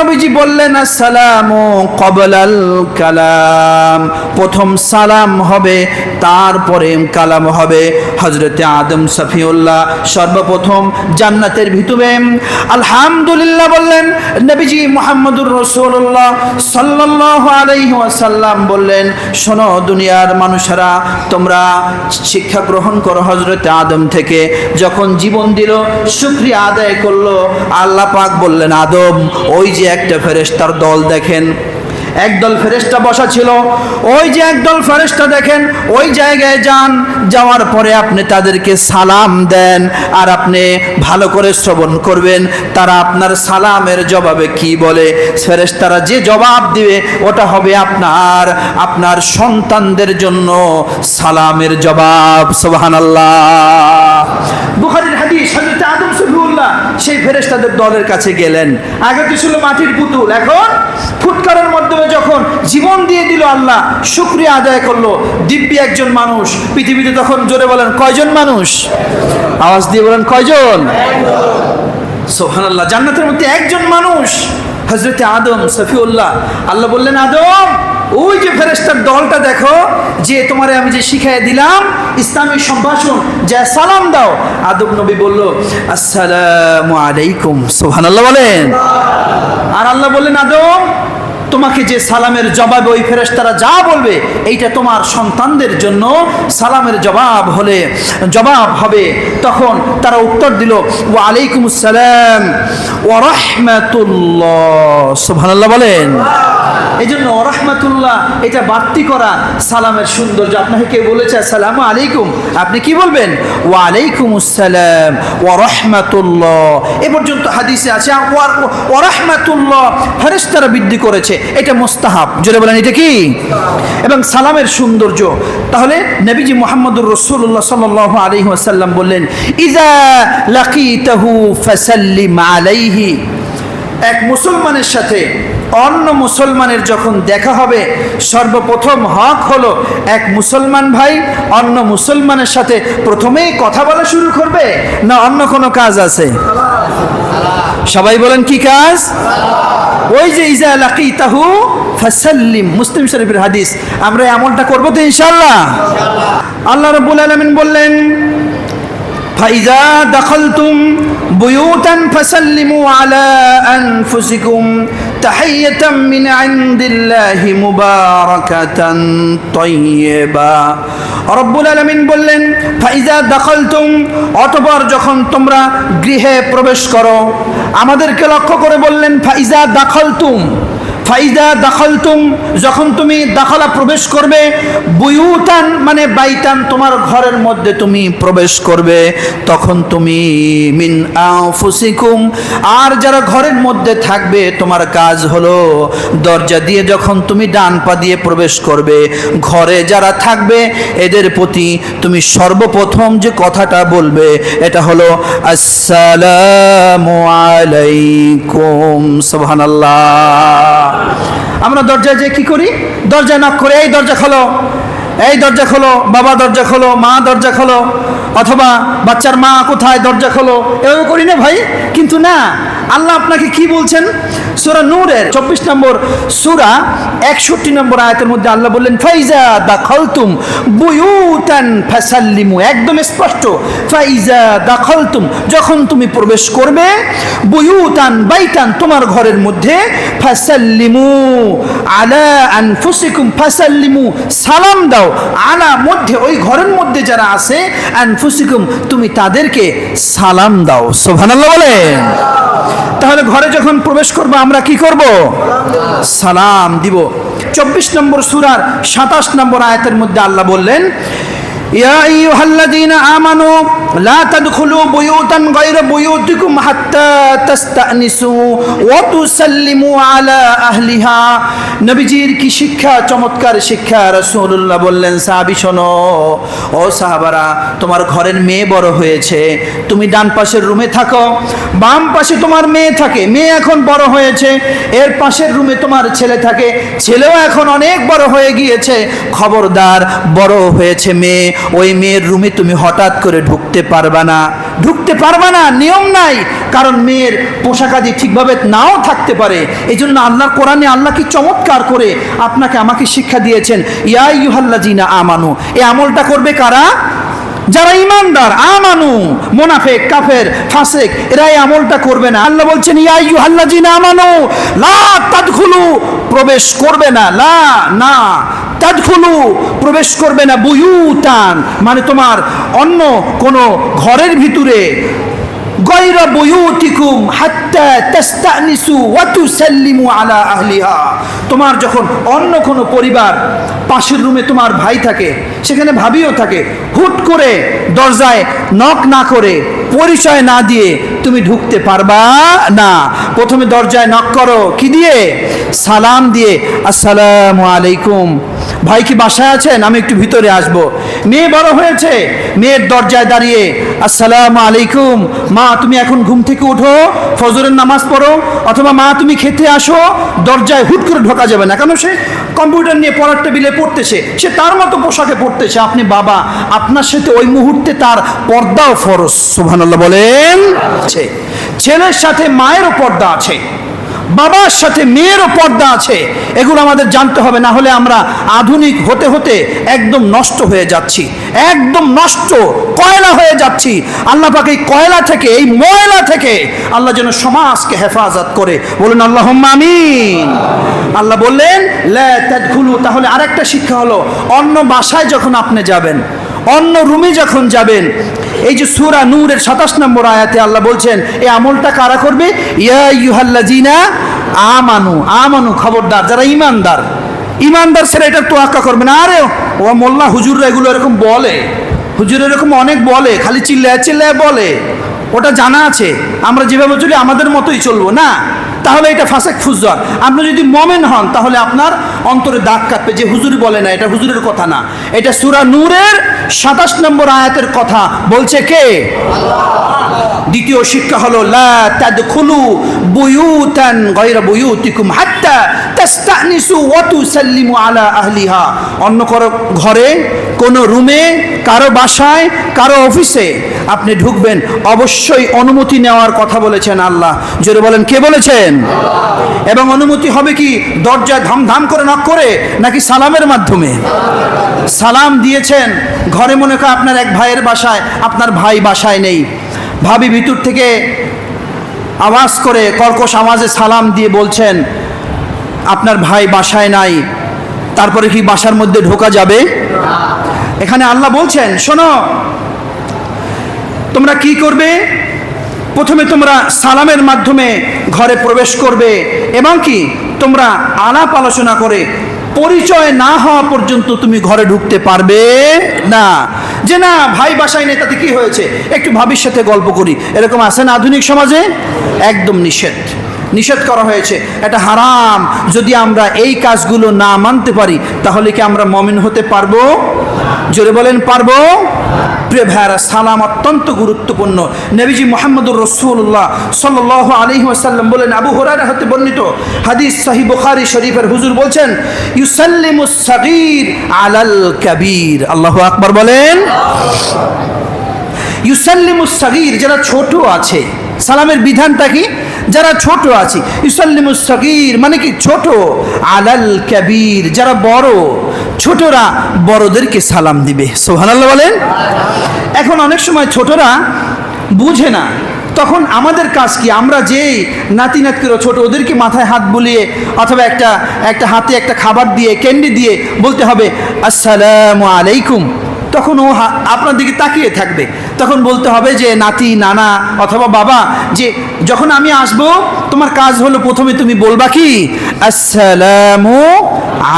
নবীজি বললেন, আসসালামু কবলাল কালাম। প্রথম সালাম হবে, তারপরে কালাম হবে হজরতে আদম সফিউল্লাহ। সর্বপ্রথম জান্নাতের ভিতরে আলহামদুলিল্লাহ বললেন, নবীজি মোহাম্মদুর রসুল্লাহ সাল্লাহ আলাইহি ওয়াসাল্লাম বললেন, শোনো দুনিয়ার মানুষেরা, তোমরা শিক্ষা গ্রহণ করো হজরতে আদম থেকে। যখন জীবন দিল, শুক্রিয়া আদায় করল, আল্লাহ পাক বললেন, আদম, ওই যে একটা ফেরেশতার দল দেখেন। একদল ফেরেশতা বসা ছিল। ওই যে একদল ফেরেশতা দেখেন, ওই জায়গায় যান, যাওয়ার পরে আপনি তাদেরকে সালাম দেন আর আপনি ভালো করে শ্রবণ করবেন। তারা আপনার সালামের জবাবে কি বলে? ফেরেশতারা যে জবাব দিবে, ওটা হবে আপনার আপনার সন্তানদের জন্য সালামের জবাব। সুবহানাল্লাহ। বুখারীর হাদিস সফিউল্লাহ সেই ফেরেশতাদের দলের কাছে গেলেন। আগে তো ছিল মাটির পুতুল, এখন ফুটকারের মাধ্যমে যখন জীবন দিয়ে দিল আল্লাহ, শুক্রিয়া আদায় করল, দিব্যি একজন মানুষ। পৃথিবীতে তখন জোরে বলেন, কয়জন মানুষ? আওয়াজ দিয়ে বলেন, কয়জন? সোহানাল্লাহ জান্নাতের মধ্যে একজন মানুষ হজরতে আদম, সফিউল্লাহ। আল্লাহ বললেন, আদম ওই যে ফেরেস্তার দলটা দেখো, যে তোমারে আমি যে শিখাই দিলাম, ইসলামী সম্ভাষণ, যা সালাম দাও। আদব নবী বলল, আসসালামু আলাইকুম। সোহান আল্লাহ বলেন। আর আল্লাহ বললেন আদম তোমাকে যে সালামের জবাব ওই ফেরেশতারা যা বলবে, এইটা তোমার সন্তানদের জন্য সালামের জবাব হলে, জবাব হবে। তখন তারা উত্তর দিল ও আলাইকুম আসসালাম ও রহমাতুল্লাহ। বলেন। এই জন্য রহমাতুল্লাহ, এটা বাড়তি করা সালামের সৌন্দর্য। আপনাকে কেউ বলেছে, আসসালামু আলাইকুম আপনি কি বলবেন? ও আলাইকুম আসসালাম ও রহমাতুল্লাহ। এ পর্যন্ত হাদিসে আছে ও রহমাতুল্লাহ। ফেরেশতারা বৃদ্ধি করেছে। এটা মোস্তাহাব। জোরে বলেন, এটা কি? এবং সালামের সৌন্দর্য। তাহলে নবীজি মোহাম্মদুর রসুল্লাহ সাল আলহি আসাল্লাম বললেন আলাইহি। এক মুসলমানের সাথে অন্য মুসলমানের যখন দেখা হবে, সর্বপ্রথম হক হলো এক মুসলমান ভাই অন্য মুসলমানের সাথে প্রথমেই কথা বলা শুরু করবে, না অন্য কোনো কাজ আছে? সবাই বলেন কি কাজ? ওই যে ইজা লাকিতাহু ফাসাল্লিম, মুসলিম শরীফের হাদিস। আমরা এমনটা করব তো ইনশাআল্লাহ? আল্লাহ রাব্বুল আলামিন বললেন, ফাইজা দাখালতুম বুয়ুতান ফাসাল্লিমু আলা আনফুসিকুম। তাহিয়াতাম মিন الله مباركة طيبة রব্বুল আলামিন বললেন, ফাইজা দাখালতুম, অতঃপর যখন তোমরা গৃহে প্রবেশ করো, আমাদেরকে লক্ষ্য করে বললেন, ফাইজা দাখালতুম। ফাইদা দাখালতুম, যখন তুমি দাখালা প্রবেশ করবে, বুয়ুতান মানে বাইতান, তোমার ঘরের মধ্যে তুমি প্রবেশ করবে, তখন তুমি মিন আনফুসিকুম, আর যারা ঘরের মধ্যে থাকবে, তোমার কাজ হলো দরজা দিয়ে যখন তুমি ডান পা দিয়ে প্রবেশ করবে, ঘরে যারা থাকবে, এদের প্রতি তুমি সর্বপ্রথম যে কথাটা বলবে, এটা হলো, আসসালামু আলাইকুম সুবহানাল্লাহ। আমরা দরজায় যে কি করি? দরজা নক করে, এই দরজা খোলো, এই দরজা খোলো, বাবা দরজা খোলো, মা দরজা খোলো, অথবা বাচ্চার মা কোথায় দরজা খোলো। এভাবে করি না ভাই, কিন্তু না আল্লাহ আপনাকে কি বলছেন? সুরা নূরের চব্বিশ নম্বর সুরা, একষট্টি নম্বর আয়াতের মধ্যে আল্লাহ বললেন, ফাইজা দা খলতুম বুয়ুতান ফাসাল্লিমু। একদম স্পষ্ট, ফাইজা দা খলতুম যখন তুমি প্রবেশ করবে, বুয়ুতান, বাইতান তোমার ঘরের মধ্যে, ফাসাল্লিমু আলা আনফুসিকুম, ফাসাল্লিমু সালাম দাও। আলা মধ্যে, ওই ঘরের মধ্যে যারা আছে, আনফুসিকুম, তুমি তাদেরকে সালাম দাও। সুবহানাল্লাহ বলেন। তাহলে ঘরে যখন প্রবেশ করব, আমরা কি করব? সালাম দিব। চব্বিশ নম্বর সুরার সাতাশ নম্বর আয়তের মধ্যে আল্লাহ বললেন ইয়া লা আলা কি শিক্ষা, চমৎকার শিক্ষা, রাসূলুল্লাহ বললেন, সাহাবী, শোনো, ও সাহাবারা, তোমার ঘরের মেয়ে বড় হয়েছে, তুমি ডান পাশের রুমে থাকো। বাম পাশে তোমার মেয়ে থাকে, মেয়ে এখন বড় হয়েছে, এর পাশের রুমে তোমার ছেলে থাকে, ছেলেও এখন অনেক বড় হয়ে গিয়েছে। খবরদার, বড় হয়েছে মেয়ে ওই মেয়ের রুমে তুমি হঠাৎ করে ঢুকতে পারবা না। ঢুকতে পারবা না, নিয়ম নাই। কারণ মেয়ের পোশাকাদি ঠিকভাবে নাও থাকতে পারে। এই জন্য আল্লাহর কোরআনে আল্লাহ কি চমৎকার করে আপনাকে আমাকে শিক্ষা দিয়েছেন, ইয়া ইউহাল্লা জিনা আমানু। এই আমলটা করবে কারা? যারা ইমানদার, আমানু, মোনাফেক, কাফের, ফাসেক, এরা এই আমলটা করবে না। আল্লাহ বলছেন, ইয়া ইউহাল্লাযিনা আমানু, লা তাদখুলু। প্রবেশ করবে না, লা, না। তাদখুলু, প্রবেশ করবে না বুয়ুতান। মানে তোমার অন্য কোনো ঘরের ভিতরে। গয়রা বুয়ুতিকুম হাত্তা তাস্তানিসু ওয়া তুসাল্লিমু আলা আহলিহা। তোমার যখন অন্য কোনো পরিবার পাশের রুমে তোমার ভাই থাকে, সেখানে ভাবিও থাকে, হুট করে দরজায় নক না করে পরিচয় না দিয়ে তুমি ঢুকতে পারবা না। প্রথমে দরজায় নক করো, কি দিয়ে? সালাম দিয়ে, আসসালামু আলাইকুম। ভাই কি বাসায় আছেন? আমি একটু ভিতরে আসব। মেয়ে বড় হয়েছে। মেয়ের দরজায় দাঁড়িয়ে, আসসালামু আলাইকুম। মা, তুমি এখন ঘুম থেকে উঠো, ফজরের নামাজ পড়ো, অথবা মা, তুমি খেতে আসো, দরজায় হুট করে ঢোকা যাবে না। কেন সে কম্পিউটার নিয়ে পড়ার টেবিলে পড়তেছে? সে তার মতো পোশাকে পড়তেছে। আপনি বাবা, আপনার সাথে ওই মুহূর্তে তার পর্দাও ফরজ। সুবহানাল্লাহ বলেন। ছেলের সাথে মায়েরও পর্দা আছে। বাবার সাথে মেয়েরও পর্দা আছে, এগুলো আমাদের জানতে হবে, না হলে আমরা আধুনিক হতে হতে একদম নষ্ট হয়ে যাচ্ছি, একদম নষ্ট কয়লা হয়ে যাচ্ছি। আল্লাহ পাকে এই কয়লা থেকে, এই ময়লা থেকে আল্লাহ যেন সমাজকে হেফাজত করে। বলুন আল্লাহ আমিন। আল্লাহ বললেন, লা তাদখুলু তাহলে আরেকটা শিক্ষা হলো, অন্য বাসায় যখন আপনি যাবেন, অন্য রুমে যখন যাবেন এই যে সুরা নূরের সাতাশ নম্বর আয়াতে আল্লাহ বলছেন এই আমলটা কারা করবে? ইয়া আমানু আমানু খবরদার, যারা ইমানদার ইমানদার সেটা এটা তোয়াক্কা করবে না। আরে, ও মোল্লা, হুজুররা এগুলো এরকম বলে। হুজুর এরকম অনেক বলে, খালি চিল্লায় চিল্লায় বলে। ওটা জানা আছে। আমরা যেভাবে চলি, আমাদের মতোই চলবো, না? তাহলে এটা ফাঁসেক ফুজর আপনি যদি মমেন হন তাহলে আপনার অন্তরে দাগ কাটবে। যে হুজুর বলে না এটা হুজুরের কথা না। এটা সুরা নূরের সাতাশ নম্বর আয়াতের কথা। বলছে কে? দ্বিতীয় শিক্ষা হলো লা তাদখুলু বুয়ুতান গায়রা বুয়ুতিকুম হাত্তা তাস্তানিসু ওয়া তুসাল্লিমু আলা আহলিহা। অন্য কারও ঘরে, কোনো রুমে, কারও বাসায়, কারও অফিসে আপনি ঢুকবেন, অবশ্যই অনুমতি নেওয়ার কথা বলেছেন আল্লাহ। জোরে বলেন, কে বলেছেন? এবং অনুমতি হবে কি দরজায় ধামধাম করে নক করে, নাকি সালামের মাধ্যমে? সালাম দিয়েছেন, ঘরে মনে করে আপনার এক ভাইয়ের বাসায়, আপনার ভাই বাসায় নেই। ভাবি ভিতর থেকে আওয়াজ করে কর্কশ আওয়াজে সালাম দিয়ে বলছেন আপনার ভাই বাসায় নাই, তারপরে কি বাসার মধ্যে ঢোকা যাবে? এখানে আল্লাহ বলছেন, শোনো, তোমরা কি করবে? প্রথমে তোমরা সালামের মাধ্যমে ঘরে প্রবেশ করবে এবং কি তোমরা আলাপ আলোচনা করে পরিচয় না হওয়া পর্যন্ত তুমি ঘরে ঢুকতে পারবে না। যে না, ভাই বাসায় নেই, তাতে কি হয়েছে? একটু ভাবির সাথে গল্প করি। এরকম আছে না আধুনিক সমাজে? একদম নিষেধ। নিষেধ করা হয়েছে। এটা হারাম। যদি আমরা এই কাজগুলো না মানতে পারি, তাহলে কি আমরা মমিন হতে পারব? জোরে বলেন, পারব? প্রিয় ভাইয়ারা, সালাম অত্যন্ত গুরুত্বপূর্ণ। নবীজি মোহাম্মদুর রসুল্লাহ সাল্লাহ আলহি আসাল্লাম বলেন, আবু হরারা হতে বর্ণিত হাদিস সাহি বুখারি শরীফের হুজুর বলছেন ইউসাল্লিমুস সাগীর আলাল কাবীর। আল্লাহ আকবার বলেন। ইউসাল্লিমুস সাগীর যারা ছোট আছে, সালামের বিধানটা কি? যারা ছোট আছে, ইউসাল্লিমুস সাগীর মানে কি ছোট? আলাল কাবীর, যারা বড়, ছোটরা বড়দেরকে সালাম দিবে। সোহানাল্লাহ বলেন? এখন অনেক সময় ছোটরা বুঝে না, তখন আমাদের কাজ কি? আমরা যেই নাতি নাতকিরো ছোট, ওদেরকে মাথায় হাত বুলিয়ে অথবা একটা একটা হাতে একটা খাবার দিয়ে, ক্যান্ডি দিয়ে বলতে হবে, আসসালামু আলাইকুম। তখন ও আপনার দিকে তাকিয়ে থাকবে। তখন বলতে হবে যে, নাতি, নানা অথবা বাবা, যে যখন আমি আসব, তোমার কাজ হলো প্রথমে তুমি বলবা কি? আসসালামু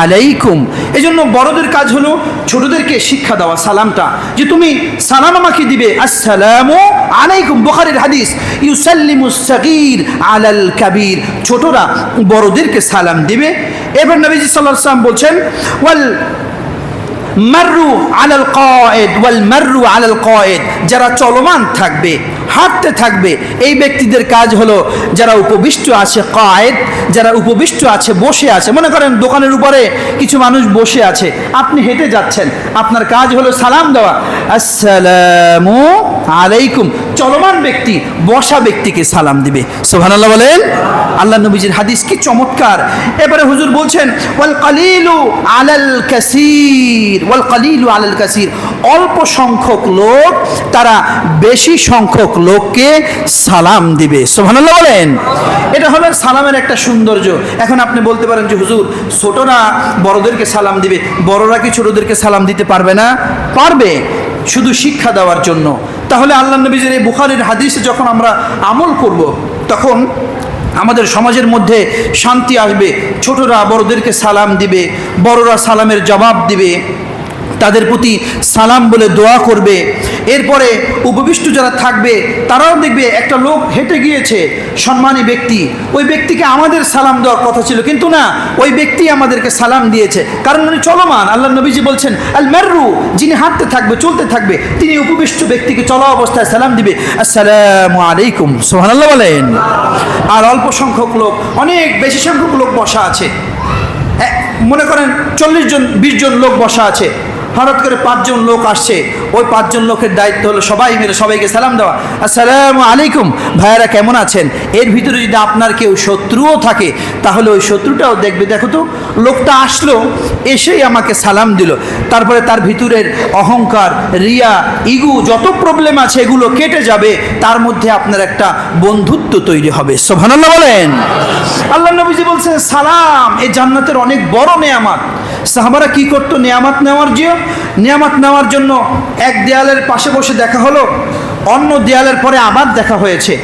আলাইকুম। এই জন্য বড়দের কাজ হলো ছোটদেরকে শিক্ষা দেওয়া, সালামটা। যে তুমি সালাম আমাকে দিবে, আসসালামু আলাইকুম। বুখারীর হাদিস, ইউসাল্লিমু সাগীর আলাল কাবীর। ছোটরা বড়দেরকে সালাম দিবে। এবার নবীজি সাল্লাল্লাহু আলাইহি ওয়াসাল্লাম বলছেন, ওয়াল মাররু আলাল কয়েদ ওয়াল মাররু আলাল কয়েদ। যারা চলমান থাকবে, হাঁটতে থাকবে, এই ব্যক্তিদের কাজ হলো যারা উপবিষ্ট আছে কয়েদ, যারা উপবিষ্ট আছে, বসে আছে। মনে করেন দোকানের উপরে কিছু মানুষ বসে আছে, আপনি হেঁটে যাচ্ছেন, আপনার কাজ হলো সালাম দেওয়া। আসসালামু আলাইকুম। চলমান ব্যক্তি, বসা ব্যক্তিকে সালাম দিবে। সোহানাল্লাহ বলেন, আল্লাহ নবীজির হাদিস কি চমৎকার। এবারে হুজুর বলছেন, ওয়াল কালিলু আলাল কাসির, ওয়াল কালিলু আলাল কাসির। অল্প সংখ্যক লোক, তারা বেশি সংখ্যক লোককে সালাম দিবে। সোহানাল্লাহ বলেন। এটা হলো সালামের একটা সৌন্দর্য। এখন আপনি বলতে পারেন যে, হুজুর, ছোটরা বড়দেরকে সালাম দিবে, বড়রা কি ছোটদেরকে সালাম দিতে পারবে না? পারবে। শুধু শিক্ষা দেওয়ার জন্য। তাহলে আল্লাহ নবীজের এই বুখারের হাদিসে যখন আমরা আমল করব, তখন আমাদের সমাজের মধ্যে শান্তি আসবে, ছোটরা বড়দেরকে সালাম দিবে, বড়রা সালামের জবাব দিবে। তাদের প্রতি সালাম বলে দোয়া করবে। এরপরে উপবিষ্ট যারা থাকবে, তারাও দেখবে একটা লোক হেঁটে গিয়েছে, সম্মানী ব্যক্তি। ওই ব্যক্তিকে আমাদের সালাম দেওয়ার কথা ছিল, কিন্তু না, ওই ব্যক্তি আমাদেরকে সালাম দিয়েছে। কারণ উনি চলমান। আল্লাহ নবীজি বলছেন, আল মেররু যিনি হাঁটতে থাকবে, চলতে থাকবে, তিনি উপবিষ্ট ব্যক্তিকে চলা অবস্থায় সালাম দিবে। আসসালামু আলাইকুম। সোহানাল্লাহ বলেন। আর অল্প সংখ্যক লোক, অনেক বেশি সংখ্যক লোক বসা আছে। মনে করেন চল্লিশ জন, বিশ জন লোক বসা আছে। হঠাৎ করে পাঁচজন লোক আসছে। ওই পাঁচজন লোকের দায়িত্ব হলো সবাই মিলে সবাইকে সালাম দেওয়া। আসসালামু আলাইকুম, ভাইয়ারা কেমন আছেন? এর ভিতরে যদি আপনার কেউ শত্রুও থাকে, তাহলে ওই শত্রুটাও দেখবে। দেখো তো, লোকটা আসলো, এসেই আমাকে সালাম দিল। তারপরে তার ভিতরের অহংকার, রিয়া, ইগু, যত প্রবলেম আছে এগুলো কেটে যাবে। তার মধ্যে আপনার একটা বন্ধুত্ব তৈরি হবে। সোভানাল্লাহ বলেন। আল্লাহ নবীজি বলছেন, সালাম এই জান্নাতের অনেক বড় নেয়ামাত। সাহাবারা কি করতো? নেয়ামাত নেওয়ার যে, নেয়ামাত নেওয়ার জন্য এক দেয়ালের পাশে বসে দেখা হলো, অন্য দেয়ালের পরে আবার দেখা হয়েছে,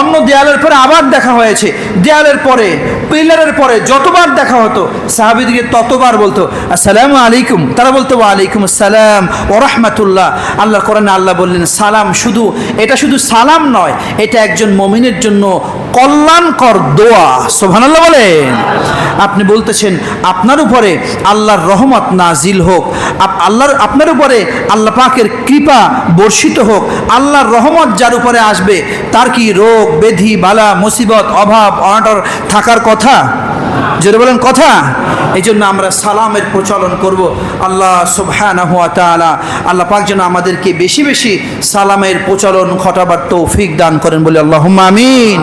অন্য দেয়ালের পরে আবার দেখা হয়েছে, দেয়ালের পরে, পিলারের পরে যতবার দেখা হতো সাহাবিদিকে ততবার বলতো, আসসালামু আলাইকুম। তারা বলতো আলাইকুম আসসালাম ও রহমাতুল্লাহ। আল্লাহ কোরআনে আল্লাহ বললেন, সালাম শুধু, এটা শুধু সালাম নয়, এটা একজন মমিনের জন্য কল্যাণকর দোয়া। সোভানাল্লাহ বলেন। আপনি বলতেছেন, আপনার উপরে আল্লাহর রহমত নাজিল হোক আল্লাহর, আপনার উপরে আল্লাহ পাকের কৃপা বর্ষিত হোক, আল্লাহর রহমত যার উপরে আসবে, তার কি রোগ বেধি বালা, মুসিবত, অভাব, অনাটর থাকার কথা? জোরে বলেন, কথা? এই জন্য আমরা সালামের প্রচলন করব। আল্লাহ তাআলা, আল্লাহ পাক যেন আমাদেরকে বেশি বেশি সালামের প্রচলন ঘটাবার তৌফিক দান করেন বলে আল্লাহ আমিন।